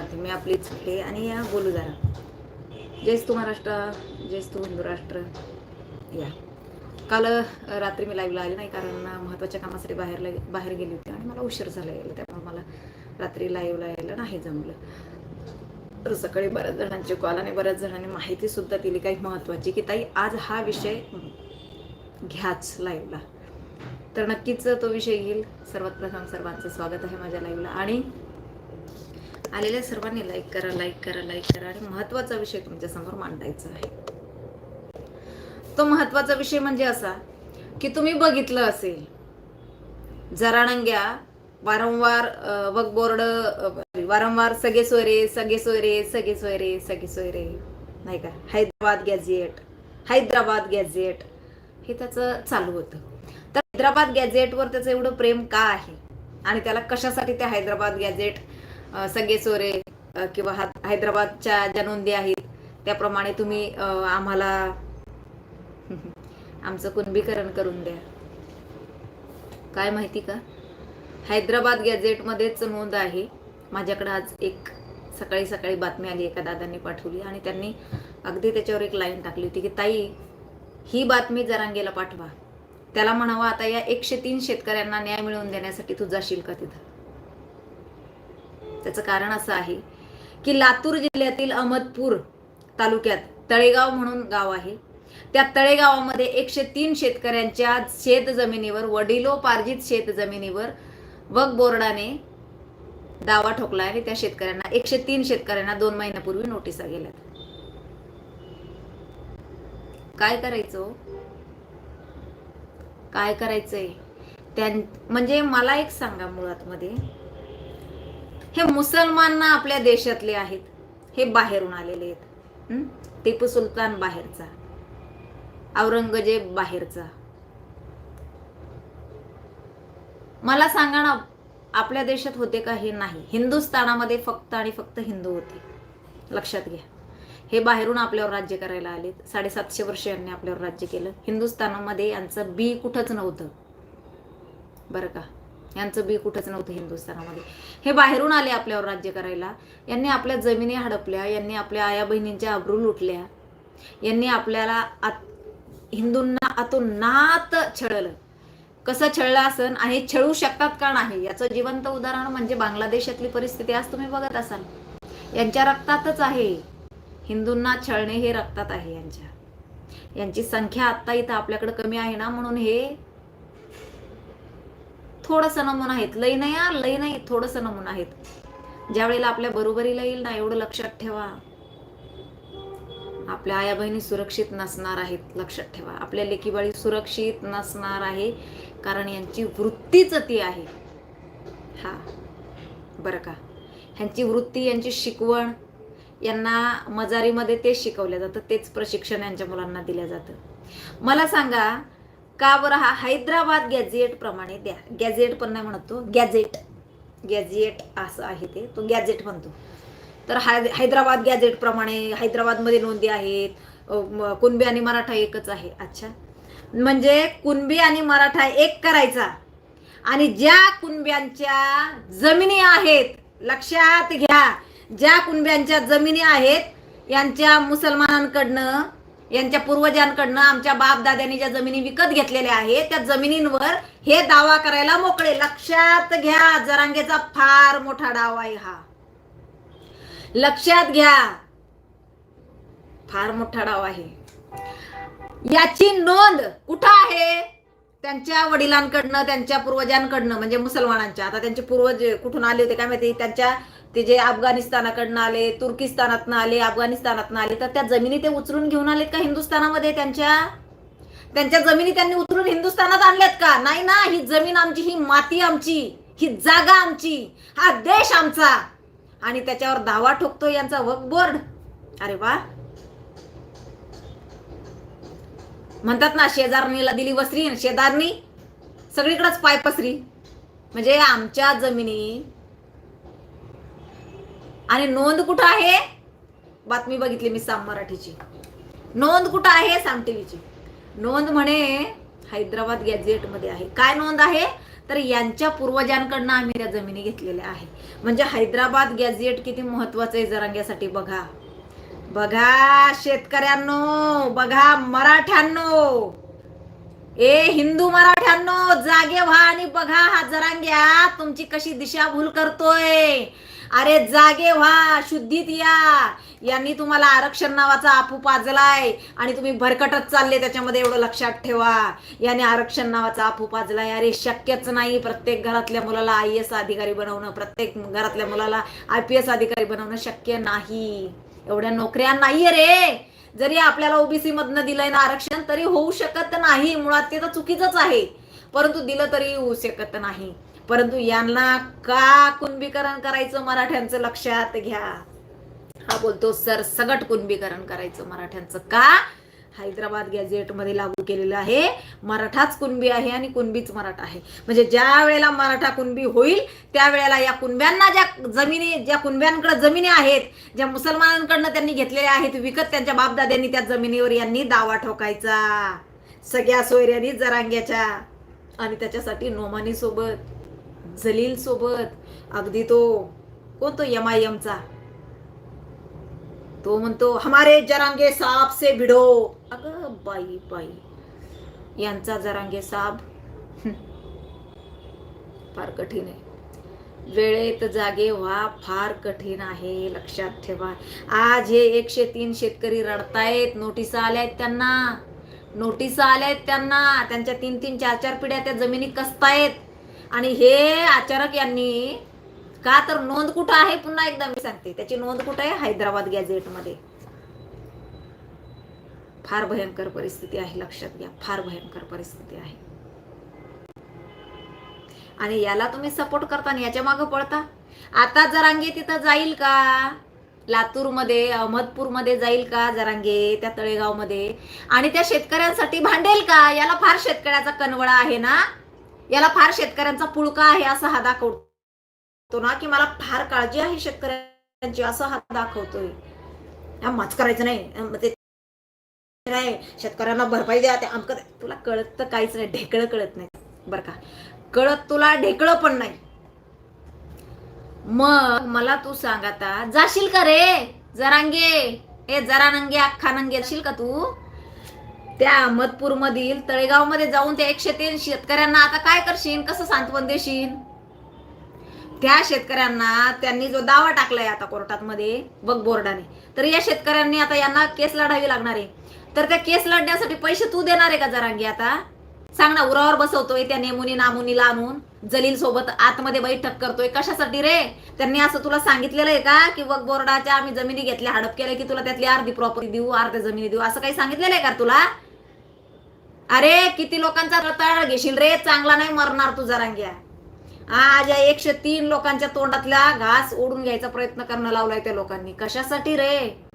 क्रांती मी आपलीच हे आणि या बोलू जरा. जयस्तू महाराष्ट्र जयस्तू हिंदू राष्ट्र. या. काल रात्री मी लाईव्हला आले नाही कारण महत्त्वाच्या कामासाठी बाहेर बाहेर गेली होती आणि मला उशीर झाला यायला त्यामुळे मला रात्री लाईव्हला यायला नाही जमलं. तर सकाळी बऱ्याच जणांचे कॉल आणि बऱ्याच जणांनी माहिती सुद्धा दिली काही महत्त्वाची की ताई आज हा विषय घ्याच लाईव्हला तर नक्कीच तो विषय घेईल सर्वात प्रथम सर्वांचं स्वागत आहे माझ्या लाईव्हला आणि आलेल्या सर्वांनी लाईक करा लाईक करा लाईक करा आणि महत्त्वाचा विषय तुमच्यासमोर मांडायचा आहे. तो महत्त्वाचा विषय म्हणजे असा की तुम्ही बघितलं असेल जराणंग्या वारंवार अ, वक बोर्ड वारंवार सगळे सोयरे सगळे सोयरे सगळे सोयरे सगळे सोयरे नाही का? हैदराबाद गॅझेट हैदराबाद गॅझेट हे त्याचं चालू होतं. तर हैदराबाद गॅझेटवर त्याचं एवढं प्रेम का आहे? आणि त्याला कशासाठी ते हैदराबाद गॅझेट सगळे सोरे किंवा हैदराबादच्या ज्या नोंदी आहेत त्याप्रमाणे तुम्ही आम्हाला आमचं कुणबीकरण करून द्या. काय माहिती का? हैदराबाद गॅझेटमध्येच नोंद आहे. माझ्याकडे आज एक सकाळी सकाळी बातमी आली एका दादांनी पाठवली आणि त्यांनी अगदी त्याच्यावर एक लाईन टाकली होती की ताई ही बातमी जरांगेला पाठवा. त्याला म्हणावं आता या एकशे तीन शेतकऱ्यांना न्याय मिळवून देण्यासाठी तू जाशील का तिथं? त्याचं कारण असं आहे की लातूर जिल्ह्यातील अहमदपूर तालुक्यात तळेगाव म्हणून गाव आहे. त्या तळेगावामध्ये एकशे तीन शेतकऱ्यांच्या शेत जमिनीवर वडिलोपार्जित शेत जमिनीवर वक बोर्डाने दावा ठोकला आणि त्या शेतकऱ्यांना एकशे तीन शेतकऱ्यांना दोन महिन्यापूर्वी नोटिसा गेल्यात. काय करायचं हो? काय करायचंय? त्यां म्हणजे मला एक सांगा मुळात मध्ये हे मुसलमान आपल्या देशातले आहेत. हे बाहेरून आलेले आहेत. टिपू सुलतान बाहेरचा. औरंगजेब बाहेरचा. मला सांगा ना आपल्या देशात होते का हे नाही? हिंदुस्थानामध्ये फक्त आणि फक्त हिंदू होते. लक्षात घ्या. हे बाहेरून आपल्यावर राज्य करायला आले साडेसातशे वर्ष यांनी आपल्यावर राज्य केलं. हिंदुस्थानामध्ये यांचं बी कुठंच नव्हतं. बरं का? यांचं बी कुठंच नव्हतं हिंदुस्थानामध्ये. हे बाहेरून आले आपल्यावर राज्य करायला. यांनी आपल्या जमिनी हडपल्या यांनी आपल्या आया बहिणींच्या अब्रू लुटल्या. यांनी आपल्याला आत हिंदूंना आतून नात छळलं. कसं छळलं असन आणि छळू शकतात का नाही याचं जिवंत उदाहरण म्हणजे बांगलादेशातली परिस्थिती आज तुम्ही बघत असाल. यांच्या रक्तातच आहे. हिंदूंना छळणे हे रक्तात आहे यांच्या. यांची संख्या आत्ता इथं आपल्याकडे कमी आहे ना म्हणून हे थोडंसं नमून आहेत. लय नाही हा, लय नाही थोडंसं नमून आहेत. ज्या वेळेला आपल्या बरोबरीला येईल ना एवढं लक्षात ठेवा. आपल्या आया बहिणी सुरक्षित नसणार आहेत लक्षात ठेवा. आपल्या लेकीबाळी सुरक्षित नसणार आहे कारण यांची वृत्तीच ती आहे. हा बरं का. ह्यांची वृत्ती यांची शिकवण यांना मजारीमध्ये तेच शिकवलं जातं तेच प्रशिक्षण यांच्या मुलांना दिलं जातं. मला सांगा का बरं हा हैदराबाद गॅझेट प्रमाणे द्या. गॅझेट पण नाही म्हणतो गॅझेट. गॅझेट असं आहे ते तो गॅझेट म्हणतो. तर हाय हैदराबाद गॅझेट प्रमाणे हैदराबादमध्ये नोंदी आहेत. कुणबी आणि मराठा एकच आहे. अच्छा. म्हणजे कुणबी आणि मराठा एक करायचा. आणि ज्या कुणब्यांच्या जमिनी आहेत लक्षात घ्या. ज्या कुणब्यांच्या जमिनी आहेत यांच्या मुसलमानांकडनं यांच्या पूर्वजांकडनं आमच्या बापदाद्यांनी ज्या जमिनी विकत घेतलेल्या आहेत त्या जमिनींवर हे दावा करायला मोकळे. लक्षात घ्या जरांगेचा फार मोठा डाव आहे हा. लक्षात घ्या. फार मोठा डाव आहे. याची नोंद कुठं आहे? त्यांच्या वडिलांकडनं त्यांच्या पूर्वजांकडनं म्हणजे मुसलमानांच्या. आता त्यांचे पूर्वज कुठून आले होते काय माहिती? त्यांच्या ते जे अफगाणिस्तानाकडनं आले तुर्किस्तानातनं आले अफगाणिस्तानातनं आले तर त्या जमिनी ते उचलून घेऊन आलेत का हिंदुस्थानामध्ये त्यांच्या? त्यांच्या जमिनी त्यांनी उचलून हिंदुस्थानात आणल्यात का? नाही ना ही जमीन आमची ही माती आमची ही जागा आमची हा देश आमचा. आणि त्याच्यावर दावा ठोकतो यांचा वक बोर्ड अरे वा. म्हणतात ना शेजारणीला दिली वसरी शेजारणी. शेजारनी सगळीकडेच पाय पसरी. म्हणजे आमच्या जमिनी आणि नोंद कुठं आहे? बातमी बघितली मी साम मराठीची. नोंद कुठं आहे? साम टीव्हीची. नोंद म्हणे हैदराबाद गॅझेटमध्ये आहे. काय नोंद आहे? तर यांच्या पूर्वजांकडनं आम्ही त्या जमिनी घेतलेल्या आहे. म्हणजे हैदराबाद गॅझेट किती महत्वाचं आहे जरांग्यासाठी बघा. बघा शेतकऱ्यांनो बघा मराठ्यांनो. ए हिंदू मराठ्यांनो जागे व्हा आणि बघा हा जरांग्या तुमची कशी दिशाभूल करतोय. अरे जागे व्हा शुद्धीत या. यांनी तुम्हाला आरक्षण नावाचा आपू पाजलाय आणि तुम्ही भरकटत चालले त्याच्यामध्ये एवढं लक्षात ठेवा. याने आरक्षण नावाचा आपू पाजलाय. अरे शक्यच नाही प्रत्येक घरातल्या मुलाला आय एस अधिकारी बनवणं प्रत्येक घरातल्या मुलाला आय पी एस अधिकारी बनवणं शक्य नाही. एवढ्या नोकऱ्या नाहीये रे. जरी आपल्याला ओबीसी मधनं दिलंय ना आरक्षण तरी होऊ शकत नाही. मुळात ते तर चुकीचंच आहे. परंतु दिलं तरी होऊ शकत नाही. परंतु यांना का कुणबीकरण करायचं मराठ्यांचं लक्षात घ्या. हा बोलतो सर सगट कुणबीकरण करायचं मराठ्यांचं का? हैदराबाद गॅझेटमध्ये लागू केलेलं आहे. मराठाच कुणबी आहे आणि कुणबीच मराठा आहे. म्हणजे ज्या वेळेला मराठा कुणबी होईल त्यावेळेला या कुणब्यांना ज्या जमिनी ज्या कुणब्यांकडे जमिनी आहेत ज्या मुसलमानांकडनं त्यांनी घेतलेल्या आहेत विकत त्यांच्या बापदाद्यांनी त्या जमिनीवर यांनी दावा ठोकायचा. सगळ्या सोयऱ्यांनी जरांग्याच्या आणि त्याच्यासाठी नोमानी सोबत जलील सोबत अगदी तो कोणतो यमायमचा? एम आय तो म्हणतो हमारे जरांगे साप से भिडो. अग बाई बाई. यांचा जरांगे साप फार कठीण आहे. वेळेत जागे व्हा फार कठीण आहे लक्षात ठेवा. आज हे एकशे तीन शेतकरी रडतायत नोटिसा आल्यात त्यांना. नोटिसा आल्यात त्यांना. त्यांच्या तीन तीन चार चार पिढ्या त्या जमिनी कसतायत. आणि हे आचारक यांनी का तर नोंद कुठं आहे पुन्हा एकदा मी सांगते. त्याची नोंद कुठं आहे? हैदराबाद गॅझेटमध्ये फार भयंकर परिस्थिती आहे लक्षात घ्या. फार भयंकर परिस्थिती आहे. आणि याला तुम्ही सपोर्ट करता आणि याच्या मागे पळता. आता जरांगे तिथं जाईल का? लातूरमध्ये अहमदपूरमध्ये जाईल का जरांगे त्या तळेगावमध्ये? आणि त्या शेतकऱ्यांसाठी भांडेल का? याला फार शेतकऱ्याचा कनवळा आहे ना? याला फार शेतकऱ्यांचा पुळका आहे असा हा दाखवतो ना की मला फार काळजी आहे शेतकऱ्यांची असं हा दाखवतोय. हा करायचं नाही. नाही शेतकऱ्यांना भरपाई द्या ते आमक तुला कळत तर काहीच नाही ढेकळं कळत नाही. बरं का? कळत तुला ढेकळं पण नाही. मग मला तू सांग आता. जाशील का रे? जरांगे. ए जरा नंगे अख्खा नंगे जाशील का तू? त्या अहमदपूर मधील तळेगावमध्ये जाऊन त्या एकशे तीन शेतकऱ्यांना आता काय करशील? कसं सांत्वन देशील? त्या शेतकऱ्यांना त्यांनी जो दावा टाकलाय आता कोर्टात मध्ये बघ बोर्डाने तर या शेतकऱ्यांनी आता यांना केस लढावी लागणार आहे. तर त्या केस लढण्यासाठी पैसे तू देणार आहे का जरांगी आता? सांग ना उरावर बसवतोय त्या नेमुनी नामुनीला आणून जलील सोबत आतमध्ये बैठक करतोय कशासाठी रे? त्यांनी असं तुला सांगितलेलं आहे का? की वक बोर्डाच्या आम्ही जमिनी घेतल्या हडप केल्या की तुला त्यातली अर्धी प्रॉपर्टी देऊ अर्ध्या जमिनी देऊ असं काही सांगितलेलं आहे का तुला? अरे किती लोकांचा रताळ घेशील रे? चांगला नाही मरणार तू जरांग्या. आज या एकशे तीन लोकांच्या तोंडातला घास ओढून घ्यायचा प्रयत्न करणं लावलाय त्या लोकांनी. कशासाठी रे?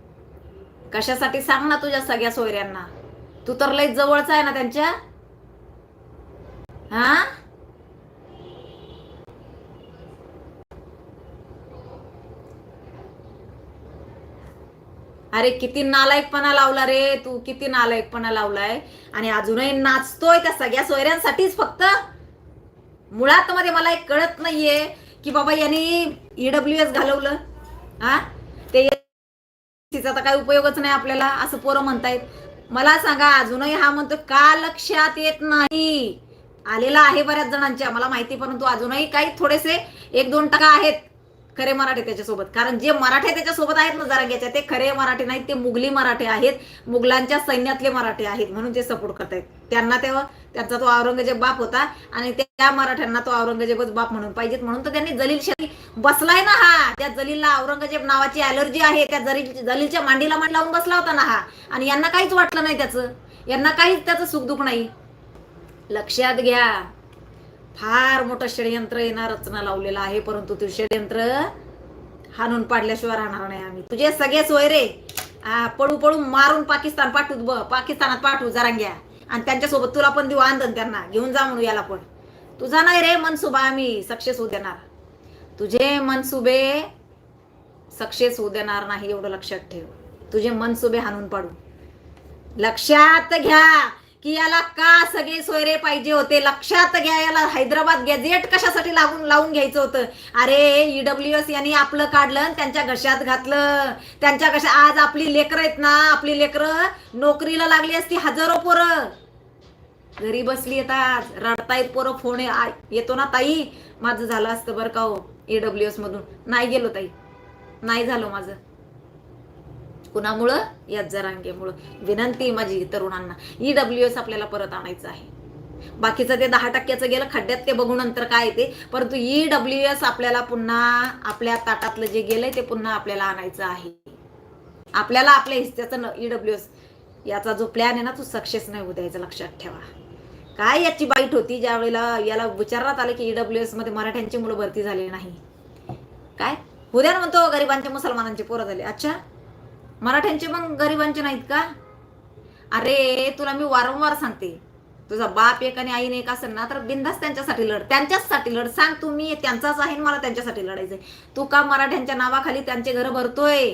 कशासाठी सांग ना तुझ्या सगळ्या सोयऱ्यांना. तू तर लय जवळचा आहे ना त्यांच्या? हा? अरे किती नालायकपणा लावला रे तू किती नालायकपणा लावलाय. आणि अजूनही नाचतोय त्या सगळ्या सोयऱ्यांसाठीच फक्त. मुळात मध्ये मला एक कळत नाहीये की बाबा यांनी ईडब्ल्यू एस घालवलं. हा? ते तिचा तर काही उपयोगच नाही आपल्याला असं पोरं म्हणतायत. मला सांगा अजूनही हा म्हणतो का लक्षात येत नाही? आलेला आहे बऱ्याच जणांच्या मला माहिती परंतु अजूनही काही थोडेसे एक दोन टक्का आहेत. खरे मराठे त्याच्यासोबत. कारण जे मराठे त्याच्यासोबत आहेत ना जरांग्याच्या ते खरे मराठी नाहीत ते मुघली मराठे आहेत. मुघलांच्या सैन्यातले मराठे आहेत म्हणून ते सपोर्ट करतायत. त्यांना तेव्हा त्यांचा तो औरंगजेब बाप होता आणि त्या मराठ्यांना तो औरंगजेबच बाप म्हणून पाहिजेत. म्हणून तर त्यांनी जलील शेती बसलाय ना हा. त्या जलीलला औरंगजेब नावाची अलर्जी आहे. त्या जलील जलीलच्या मांडीला मांड लावून बसला होता ना हा. आणि यांना काहीच वाटलं नाही त्याचं. यांना काहीच त्याचं सुखदुःख नाही. लक्षात घ्या. फार मोठं षडयंत्र येणार रचना लावलेला आहे परंतु ते षडयंत्र हाणून पाडल्याशिवाय राहणार नाही आम्ही. तुझे सगळे सोयरे पळू पळू मारून पाकिस्तान पाठवू ब पाकिस्तानात पाठवू जरांग्या आणि त्यांच्यासोबत तुला पण देऊ आंदन त्यांना घेऊन जा म्हणू याला पण. तुझा नाही रे मनसुबा आम्ही सक्सेस होऊ देणार. तुझे मनसुबे सक्सेस होऊ देणार नाही एवढं लक्षात ठेव. तुझे मनसुबे हाणून पाडू. लक्षात घ्या. की याला का सगळे सोयरे पाहिजे होते? लक्षात घ्या याला हैदराबाद गॅझेट कशासाठी लागून लावून घ्यायचं होतं? अरे ईडब्ल्यू एस यांनी आपलं काढलं आणि त्यांच्या घशात घातलं. त्यांच्या घशा आज आपली लेकरं आहेत ना आपली लेकरं नोकरीला लागली असती हजारो पोरं. घरी बसली येतात रडतायत पोरं फोन ये- येतो ना ताई. माझं झालं असतं बरं का हो ईडब्ल्यू एस मधून. नाही गेलो ताई. नाही झालं माझं. कुणामुळं? या जरांगेमुळं. विनंती माझी तरुणांना. ईडब्ल्यू एस आपल्याला परत आणायचं आहे. बाकीचं ते दहा टक्क्याचं गेलं खड्ड्यात ते बघू नंतर काय ते. परंतु ई डब्ल्यू एस आपल्याला पुन्हा आपल्या ताटातलं जे गेलंय ते पुन्हा आपल्याला आणायचं आहे. आपल्याला आपल्या हिस्स्याचं ईडब्ल्यू एस याचा जो प्लॅन आहे ना तो सक्सेस नाही होऊ द्यायचा लक्षात ठेवा. काय याची बाईट होती ज्या वेळेला याला विचारण्यात आलं की ईडब्ल्यू एसमध्ये मराठ्यांची मुलं भरती झाली नाही? काय? उद्या म्हणतो गरिबांचे मुसलमानांचे पोरं झाले. अच्छा? मराठ्यांचे मग गरिबांचे नाहीत का? अरे तुला मी वारंवार सांगते. तुझा बाप एक आणि आईने एक असेल ना तर बिंदास त्यांच्यासाठी लढ. त्यांच्याचसाठी लढ. सांग तू मी त्यांचाच आहे मला त्यांच्यासाठी लढायचंय. तू का मराठ्यांच्या नावाखाली त्यांचे घर भरतोय?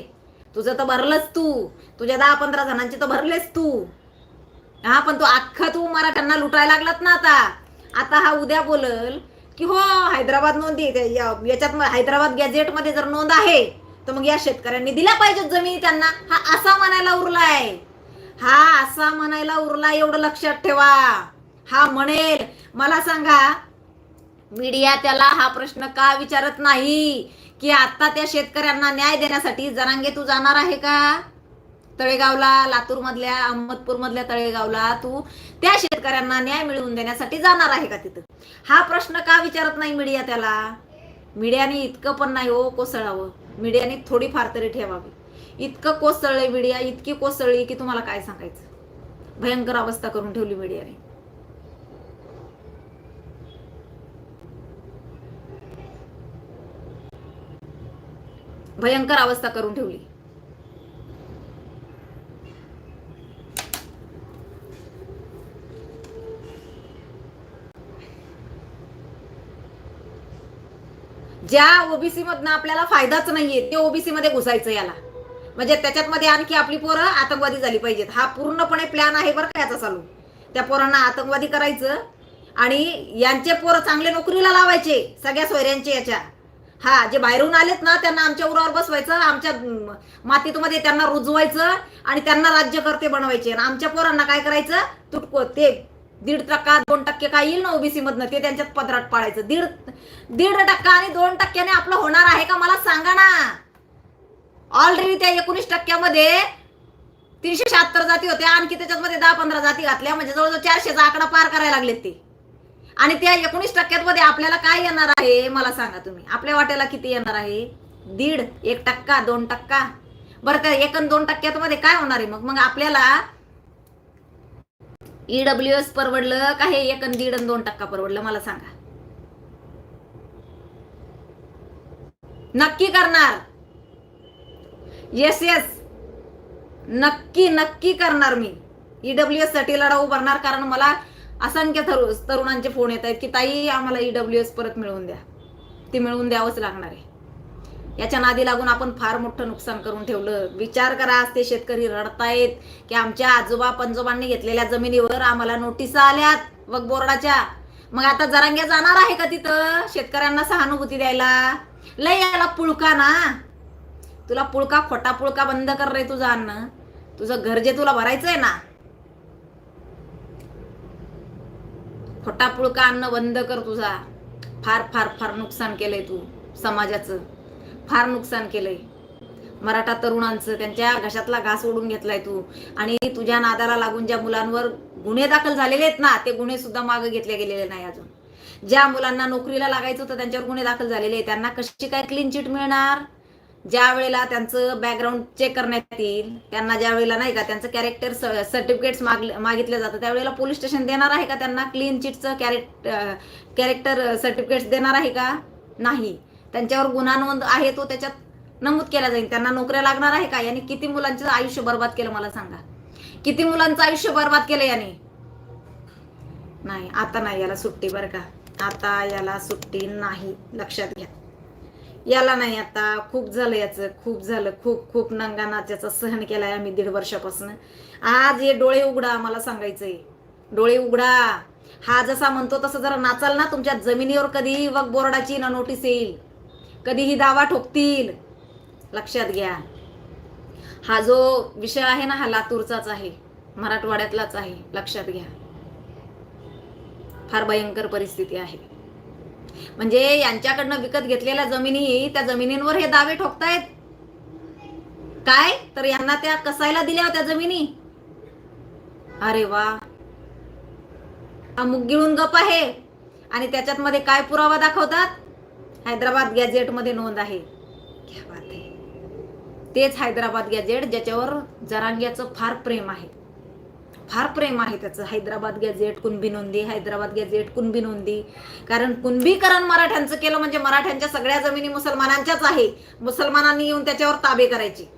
तुझं तर भरलंच तू. तुझ्या दहा पंधरा जणांचे तर भरलेच तू. हा पण तू अख्खा तू मराठ्यांना लुटायला लागलात ना आता. आता हा उद्या बोलल की हो हैदराबाद नोंदी. याच्यात हैदराबाद गॅझेटमध्ये जर नोंद आहे तर मग या शेतकऱ्यांनी दिला पाहिजेत जमिनी त्यांना. हा असा म्हणायला उरलाय. हा असा म्हणायला उरला एवढं लक्षात ठेवा. हा म्हणेल. मला सांगा मीडिया त्याला हा प्रश्न का विचारत नाही? की आता त्या शेतकऱ्यांना न्याय देण्यासाठी जरांगे तू जाणार आहे का? तळेगावला लातूर मधल्या अहमदपूर मधल्या तळेगावला तू त्या शेतकऱ्यांना न्याय मिळवून देण्यासाठी जाणार आहे का तिथं? हा प्रश्न का विचारत नाही मीडिया त्याला? मीडियाने इतकं पण नाही हो कोसळावं. मीडियाने थोडीफार तरी ठेवावी. इतकं कोसळलंय मीडिया इतकी कोसळली की तुम्हाला काय सांगायचं? भयंकर अवस्था करून ठेवली मीडियाने. भयंकर अवस्था करून ठेवली. ज्या ओबीसी मधनं आपल्याला फायदाच नाहीये ते ओबीसी मध्ये घुसायचं याला. म्हणजे त्याच्यात मध्ये आणखी आपली पोरं आतंकवादी झाली पाहिजेत. हा पूर्णपणे प्लॅन आहे बरं का याचा चालू. त्या पोरांना आतंकवादी करायचं आणि यांचे पोरं चांगले नोकरीला लावायचे सगळ्या सोयऱ्यांचे याच्या. हा जे बाहेरून आलेत ना त्यांना आमच्या उरावर बसवायचं आमच्या म, मातीतमध्ये त्यांना रुजवायचं आणि त्यांना राज्यकर्ते बनवायचे. आणि आमच्या पोरांना काय करायचं? तुटको ते दीड टक्का दोन टक्के काय येईल ना ओबीसी मधनं? ते त्यांच्यात पदरात पाळायचं. दीड दीड टक्का आणि दोन टक्क्याने आपलं होणार आहे का मला सांगा ना. ऑलरेडी त्या एकोणीस टक्क्यामध्ये तीनशे शहात्तर जाती होत्या आणखी त्याच्यामध्ये दहा पंधरा जाती घातल्या. म्हणजे जवळजवळ चारशेचा आकडा पार करायला लागलेत ते. आणि त्या एकोणीस टक्क्यामध्ये आपल्याला काय येणार आहे मला सांगा तुम्ही. आपल्या वाट्याला किती येणार आहे? दीड एक टक्का दोन टक्का. बरं त्या एक दोन टक्क्यात मध्ये काय होणार आहे मग? मग आपल्याला ईडब्ल्यू एस परवडलं का हे एक दीड आणि दोन टक्का परवडलं मला सांगा. नक्की करणार. येस येस नक्की नक्की करणार मी. ईडब्ल्यू एससाठी लढा उभारणार कारण मला असंख्य तरुणांचे फोन येत आहेत की ताई आम्हाला ईडब्ल्यू एस परत मिळवून द्या. ती मिळवून द्यावंच लागणार आहे. याच्या नादी लागून आपण फार मोठं नुकसान करून ठेवलं. विचार करा आज ते शेतकरी रडतायत की आमच्या आजोबा पंजोबांनी घेतलेल्या जमिनीवर आम्हाला नोटिसा आल्यात वक बोर्डाच्या. मग आता जरांग्या जाणार आहे का तिथं? शेतकऱ्यांना सहानुभूती द्यायला. लय याला पुळका ना. तुला पुळका खोटा पुळका बंद कर रे तुझं अन्न. तुझं घर जे तुला भरायचंय ना. खोटा पुळका अन्न बंद कर तुझा. फार फार फार नुकसान केलंय तू समाजाचं. फार नुकसान केलंय. मराठा तरुणांचं त्यांच्या घशातला घास ओढून घेतलाय तू. आणि तुझ्या नादाला लागून ज्या मुलांवर गुन्हे दाखल झालेले आहेत ना ते गुन्हे सुद्धा मागे घेतले गेलेले नाही अजून. ज्या मुलांना नोकरीला लागायचं होतं त्यांच्यावर गुन्हे दाखल झालेले आहेत. त्यांना कशी काय क्लीन चिट मिळणार? ज्या वेळेला त्यांचं बॅकग्राऊंड चेक करण्यात येईल त्यांना ज्या वेळेला नाही का त्यांचं कॅरेक्टर सर्टिफिकेट्स मागितलं जातं त्यावेळेला पोलीस स्टेशन देणार आहे का त्यांना? क्लीन चिटचं कॅरेक्ट कॅरेक्टर सर्टिफिकेट्स देणार आहे का? नाही. त्यांच्यावर गुन्हा नोंद आहे तो त्याच्यात नमूद केला जाईल. त्यांना नोकऱ्या लागणार आहे का? याने किती मुलांचं आयुष्य बर्बाद केलं मला सांगा. किती मुलांचं आयुष्य बर्बाद केलं याने? नाही आता नाही याला सुट्टी बरं का. आता याला सुट्टी नाही लक्षात घ्या. याला नाही आता खूप झालं याचं खूप झालं खूप खूप नंगा नाच्याचा सहन केलाय आम्ही दीड वर्षापासून. आज हे डोळे उघडा मला सांगायचंय. डोळे उघडा. हा जसा म्हणतो तसं जरा नाचाल ना तुमच्या जमिनीवर कधी? वक बोर्डाची ना नोटीस येईल. कधीही दावा ठोकतील. लक्षात घ्या. हा जो विषय आहे ना हा लातूरचाच आहे. मराठवाड्यातलाच आहे. लक्षात घ्या. फार भयंकर परिस्थिती आहे. म्हणजे यांच्याकडनं विकत घेतलेल्या जमिनी त्या जमिनींवर हे दावे ठोकतायत. काय? तर यांना त्या कसायला दिल्या होत्या जमिनी? अरे वा. हा मुग गिळून गप आहे. आणि त्याच्यात मध्ये काय पुरावा दाखवतात? हैदराबाद गॅझेटमध्ये नोंद आहे. क्या बात आहे तेच हैदराबाद गॅझेट ज्याच्यावर जरांग्याचं फार प्रेम आहे. फार प्रेम आहे त्याचं. हैदराबाद गॅझेट कुणबी नोंदी हैदराबाद गॅझेट कुणबी नोंदी. कारण कुणबीकरण मराठ्यांचं केलं म्हणजे मराठ्यांच्या सगळ्या जमिनी मुसलमानांच्याच आहे. मुसलमानांनी येऊन त्याच्यावर ताबे करायचे.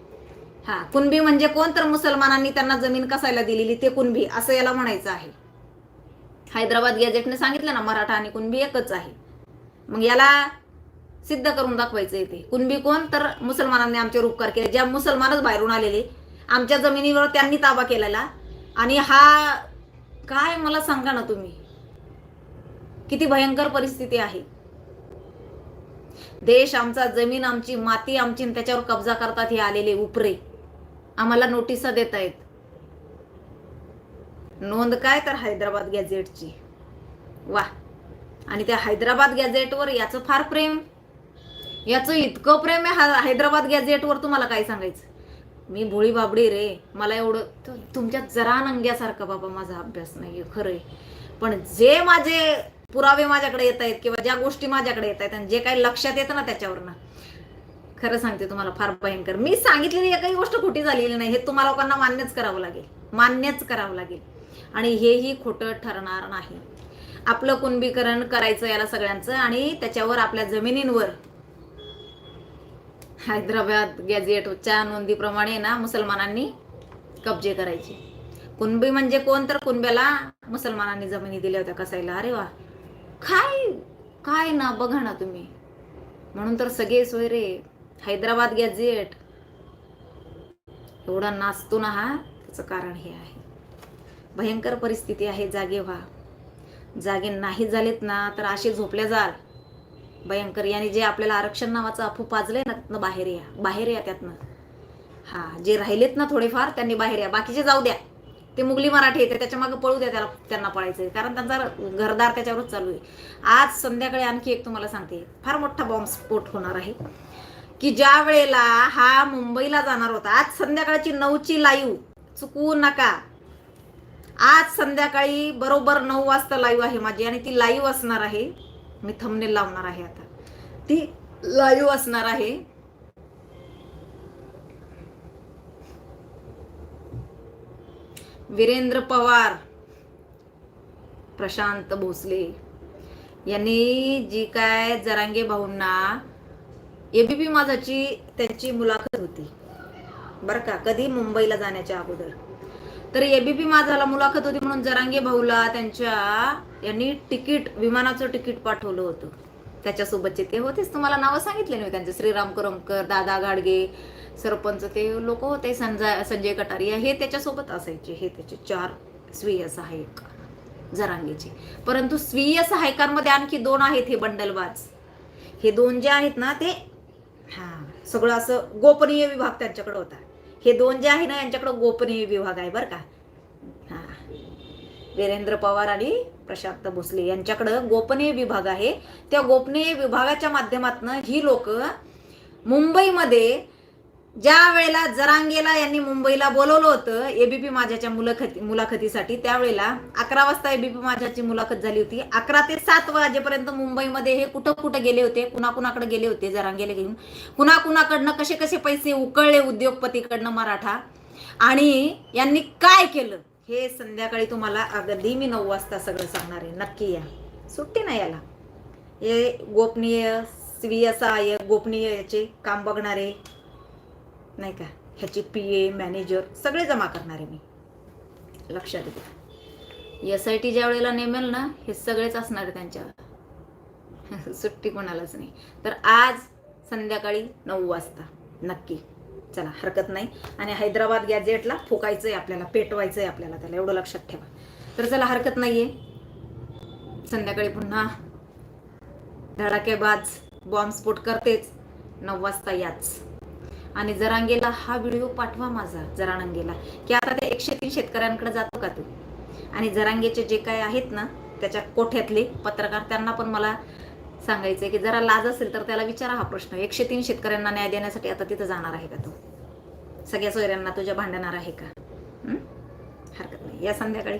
हा कुणबी म्हणजे कोण? तर मुसलमानांनी त्यांना जमीन कसायला दिलेली? ते कुणबी असं याला म्हणायचं आहे. हैदराबाद गॅझेटने सांगितलं ना मराठा आणि कुणबी एकच आहे. मग याला सिद्ध करून दाखवायचं येते कुणबी कोण तर मुसलमानांनी आमच्यावर उपकार केले. ज्या मुसलमानच बाहेरून आलेले आमच्या जमिनीवर त्यांनी ताबा केलेला. आणि हा काय मला सांगा ना तुम्ही? किती भयंकर परिस्थिती आहे. देश आमचा जमीन आमची माती आमची त्याच्यावर कब्जा करतात हे आलेले उपरे. आम्हाला नोटिसा देत आहेत. नोंद काय तर हैदराबाद गॅझेटची. वा. आणि त्या हैदराबाद गॅझेटवर याचं फार प्रेम. याचं इतकं प्रेम आहे हा- हैदराबाद गॅझेटवर तुम्हाला काय सांगायचं? मी भोळी बाबडी रे. मला एवढं तुमच्या जरा नंग्यासारखा बाबा माझा अभ्यास नाहीये खरंय. पण जे माझे पुरावे माझ्याकडे येत आहेत किंवा ज्या गोष्टी माझ्याकडे येत आहेत आणि जे काही लक्षात येतं ना त्याच्यावरनं खरं सांगते तुम्हाला फार भयंकर. मी सांगितलेली एकही गोष्ट खोटी झालेली नाही. हे तुम्हाला लोकांना मान्यच करावं लागेल. मान्यच करावं लागेल. आणि हेही खोटं ठरणार नाही. आपलं कुणबीकरण करायचं याला सगळ्यांचं आणि त्याच्यावर आपल्या जमिनींवर हैदराबाद गॅझेटच्या नोंदीप्रमाणे ना मुसलमानांनी कब्जे करायचे. कुणबी म्हणजे कोण तर कुणब्याला मुसलमानांनी जमिनी दिल्या होत्या कसायला. अरे वा. काय काय ना बघा ना तुम्ही. म्हणून तर सगळे सोयरे हैदराबाद गॅझेट. एवढा नाचतो ना हा. त्याचं कारण हे आहे. भयंकर परिस्थिती आहे जागे व्हा. जागे नाही झालेत ना तर असे झोपल्या जाल. भयंकर. याने जे आपल्याला आरक्षण नावाचं अफू पाजलंय ना बाहेर या. बाहेर या त्यातनं. हा जे राहिलेत ना थोडेफार त्यांनी बाहेर या. बाकीचे जाऊ द्या. ते मुघली मराठी येते त्याच्यामागे पळू द्या त्याला त्यांना पळायचंय. कारण त्यांचा घरदार त्याच्यावरच चालू आहे. आज संध्याकाळी आणखी एक तुम्हाला सांगते. फार मोठा बॉम्ब स्फोट होणार आहे. की ज्या वेळेला हा मुंबईला जाणार होता आज संध्याकाळची नऊची लाईव्ह चुकवू नका. आज संध्याकाळी बरोबर नऊ वाजता लाईव्ह आहे माझी. आणि ती लाईव्ह असणार आहे. मी थंबनेल लावणार आहे आता. ती लाईव्ह असणार आहे. वीरेंद्र पवार प्रशांत भोसले यांनी जी काय जरांगे भाऊंना एबीपी माझाची त्यांची मुलाखत होती. बरं का? कधी? मुंबईला जाण्याच्या अगोदर. तर एबीपी माझाला मुलाखत होती म्हणून जरांगे भाऊला त्यांच्या यांनी तिकीट विमानाचं तिकीट पाठवलं होतं. त्याच्यासोबतचे ते होतेच. तुम्हाला नावं सांगितले नाही त्यांचे. श्रीराम करमकर दादा गाडगे सरपंच ते लोक होते संजय संजय कटारिया. हे त्याच्यासोबत असायचे. हे त्याचे चार स्वीय सहाय्यक जरांगेचे. परंतु स्वीय सहायकांमध्ये आणखी दोन आहेत हे बंडलबाज. हे दोन जे आहेत ना ते हा सगळं असं गोपनीय विभाग त्यांच्याकडे होता. हे दोन जे आहे ना यांच्याकडे गोपनीय विभाग आहे बरं का. वीरेंद्र पवार आणि प्रशांत भोसले यांच्याकडं गोपनीय विभाग आहे. त्या गोपनीय विभागाच्या माध्यमातून ही लोक मुंबईमध्ये ज्या वेळेला जरांगेला यांनी मुंबईला बोलवलं होतं एबीपी माझ्याच्या मुलाखती मुलाखतीसाठी त्यावेळेला अकरा वाजता एबीपी माझ्याची मुलाखत झाली होती. अकरा ते सात वाजेपर्यंत मुंबईमध्ये हे कुठं कुठं गेले होते कुणाकुणाकडे गेले होते जरांगेला घेऊन? कुणाकुणाकडनं कसे कसे पैसे उकळले उद्योगपतीकडनं मराठा? आणि यांनी काय केलं? हे संध्याकाळी तुम्हाला अगदी मी नऊ वाजता सगळं सांगणार आहे. नक्की या. सुट्टी नाही याला. हे गोपनीय स्वीय सहाय्यक गोपनीय याचे काम बघणारे नाही का? ह्याचे पी ए मॅनेजर सगळे जमा करणार आहे मी. लक्षात घ्या एस आय टी ज्या वेळेला नेमेल ना हे सगळेच असणार आहे त्यांच्यावर. सुट्टी कोणालाच नाही. तर आज संध्याकाळी नऊ वाजता. नक्की. चला हरकत नाही. आणि हैदराबाद गॅजेटला फुकायचं आहे आपल्याला पेटवायचं आहे आपल्याला त्याला एवढं लक्षात ठेवा. तर चला हरकत नाही आहे संध्याकाळी पुन्हा धडाकेबाज बॉम्बस्फोट करतेच. नऊ वाजता याच. आणि जरांगेला हा व्हिडिओ पाठवा माझा जरांगेला. की आता त्या एकशे तीन शेतकऱ्यांकडे जातो का तू? आणि जरांगेचे जे काय आहेत ना त्याच्या कोठ्यातले पत्रकार त्यांना पण मला सांगायचंय की जरा लाज असेल तर त्याला विचारा हा प्रश्न. एकशे तीन शेतकऱ्यांना न्याय देण्यासाठी आता तिथं जाणार आहे का तू? सगळ्या सोयऱ्यांना तुझ्या भांडणार आहे का? हरकत नाही. या संध्याकाळी.